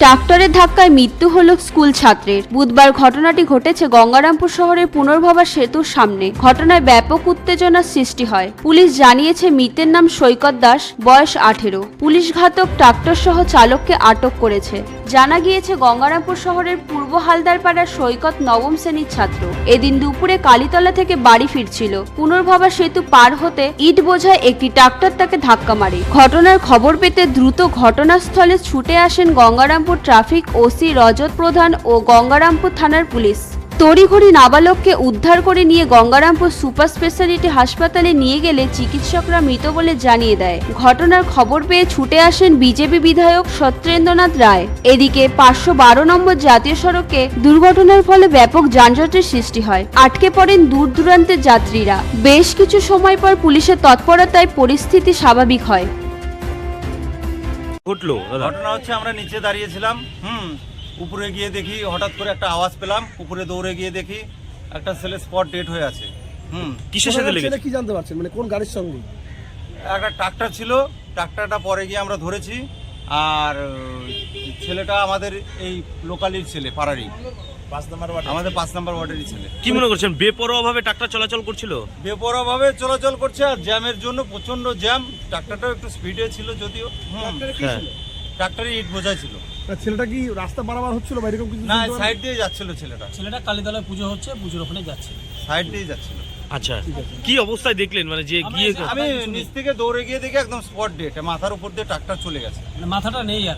ট্রাক্টরের ধাক্কায় মৃত্যু হল স্কুল ছাত্রের। বুধবার ঘটনাটি ঘটেছে গঙ্গারামপুর শহরের পুনর্ভবা সেতুর সামনে। ঘটনায় ব্যাপক উত্তেজনার সৃষ্টি হয়। পুলিশ জানিয়েছে মৃতের নাম সৈকত দাস, বয়স আঠেরো। পুলিশ ঘাতক ট্রাক্টর সহ চালককে আটক করেছে। জানা গিয়েছে গঙ্গারামপুর শহরের পূর্ব হালদারপাড়ার সৈকত নবম শ্রেণির ছাত্র। এদিন দুপুরে কালীতলা থেকে বাড়ি ফিরছিল। পুনর্ভবা সেতু পার হতে ইট বোঝায় একটি ট্রাক্টর তাকে ধাক্কা মারে। ঘটনার খবর পেতে দ্রুত ঘটনাস্থলে ছুটে আসেন গঙ্গারামপুর ট্রাফিক ওসি রজত প্রধান ও গঙ্গারামপুর থানার পুলিশ। তড়িঘড়ি নাবালককে উদ্ধার করে নিয়ে গঙ্গারামপুর সুপার স্পেশালিটি হাসপাতালে নিয়ে গেলে চিকিৎসকরা মৃত বলে জানিয়ে দেয়। ঘটনার খবর পেয়ে ছুটে আসেন বিজেপি বিধায়ক সত্যেন্দ্রনাথ রায়। এদিকে পাঁচশো বারো নম্বর জাতীয় সড়কে দুর্ঘটনার ফলে ব্যাপক যানজটের সৃষ্টি হয়। আটকে পড়েন দূর দূরান্তের যাত্রীরা। বেশ কিছু সময় পর পুলিশের তৎপরতায় পরিস্থিতি স্বাভাবিক হয়। ঘটলো ঘটনা হচ্ছে আমরা নিচে দাঁড়িয়েছিলাম হুম উপরে গিয়ে দেখি হঠাৎ করে একটা আওয়াজ পেলাম উপরে দৌড়ে গিয়ে দেখি একটা ছেলে স্পট ডেট হয়ে আছে হুম। কিসের সাথে লেগেছে? কি জানতে পারছেন? মানে কোন গাড়ির সঙ্গে? একটা ট্রাক্টর ছিল ট্রাক্টরটা পরে গিয়ে আমরা ধরেছি আর ছেলেটা আমাদের এই লোকালির ছেলে পাড়ারই। পাঁচ নম্বর ওয়ার্ড আমাদের পাঁচ নম্বর ওয়ার্ডেরই ছেলে। কি মনে করছেন বেপরোয়া ভাবে ট্রাক্টর চলাচল করছিল? বেপরোয়াভাবে চলাচল করছে আর জ্যামের জন্য প্রচণ্ড জ্যাম ট্রাক্টরটাও একটু স্পিডে ছিল যদিও। হুম হ্যাঁ। ট্রাক্টরে ইট বোঝাই ছিল। ছেলেটা কি রাস্তা পারাবার হচ্ছিল বা এরকম কিছু না সাইড দিয়ে যাচ্ছিল ছেলেটা। ছেলেটা কালীতলায় পুজো হচ্ছে পুজোর ওখানে যাচ্ছে। সাইড দিয়ে যাচ্ছিল। আচ্ছা কি অবস্থায় দেখলেন? মানে যে গিয়ে আমি নিচ থেকে দৌড়ে গিয়ে দেখি একদম স্পট ডেট মাথার উপর দিয়ে ট্রাক্টর চলে গেছে। মানে মাথাটা নেই আর।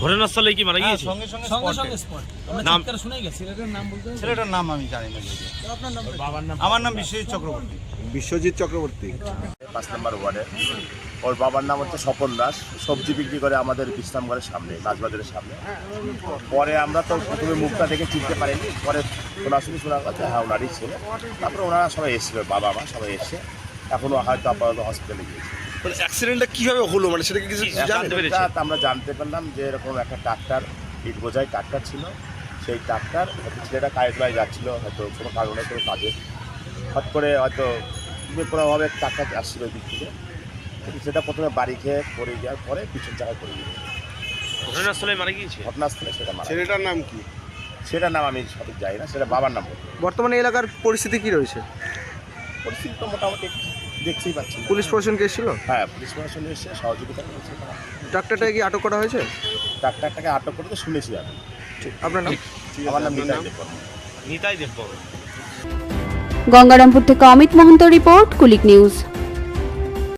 ঘটনাস্থলে কি মারা হ্যাঁ, গিয়েছে? সঙ্গে সঙ্গে সঙ্গে। স্পট আমরা নাম- শুনেই গেছি। ছেলেটার নাম বলতে ছেলেটার নাম আমি জানি না। যদিও। আমার নাম বিশ্বজিৎ চক্রবর্তী। বিশ্বজিৎ চক্রবর্তী। পাঁচ নম্বর ওয়ার্ডে। ওর বাবার নাম হচ্ছে স্বপন দাস। সবজি বিক্রি করে আমাদের বিশ্রামঘরের সামনে রাজবাজারের সামনে। পরে আমরা তো প্রথমে মুখটা দেখে চিনতে পারিনি পরে শোনাশুনি শোনা কথা হ্যাঁ ওনারই ছিল। তারপরে ওনারা সবাই এসেছিল বাবা মা সবাই এসছে এখনও হয়তো আপাতত হসপিটালে গিয়েছে। অ্যাক্সিডেন্টটা কীভাবে হলো? মানে সেটা কি কিছু জানতে পেরেছি। আমরা জানতে পারলাম যে এরকম একটা ট্রাক্টর ইট বোঝাই ট্রাক্টর ছিল। সেই ট্রাক্টর ছেলেটা কায়েতলায় যাচ্ছিল হয়তো কোনো কারণে কোনো কাজে। হট করে হয়তো কোনোভাবে ট্রাক্টর আসছিল ওই দিক থেকে। কিন্তু সেটা প্রথমে বাড়ি খেয়ে পড়ে যাওয়ার পরে পিছন চাকায় পড়ে গিয়েছে ঘটনাস্থলে মারা গিয়েছে? ঘটনাস্থলে সেটা মারা ছেলেটার নাম কি? সেটার নাম আমি সঠিক জানি না সেটা বাবার নাম বর্তমানে এলাকার পরিস্থিতি কি রয়েছে? পরিস্থিতি তো মোটামুটি দেখতেই পাচ্ছি। পুলিশ প্রশাসন কে এসেছিল? হ্যাঁ পুলিশ প্রশাসন এসে সহযোগিতা করেছে। ট্রাক্টরটাকে কি আটক করা হয়েছে? ট্রাক্টরটাকে আটক করতে শুনেছি আমি। আপনার নাম? আমার নাম নিতাই দেববর্মা। নিতাই দেব গঙ্গারামপুর থেকে অমিত মহন্ত রিপোর্ট কুলিক নিউজ।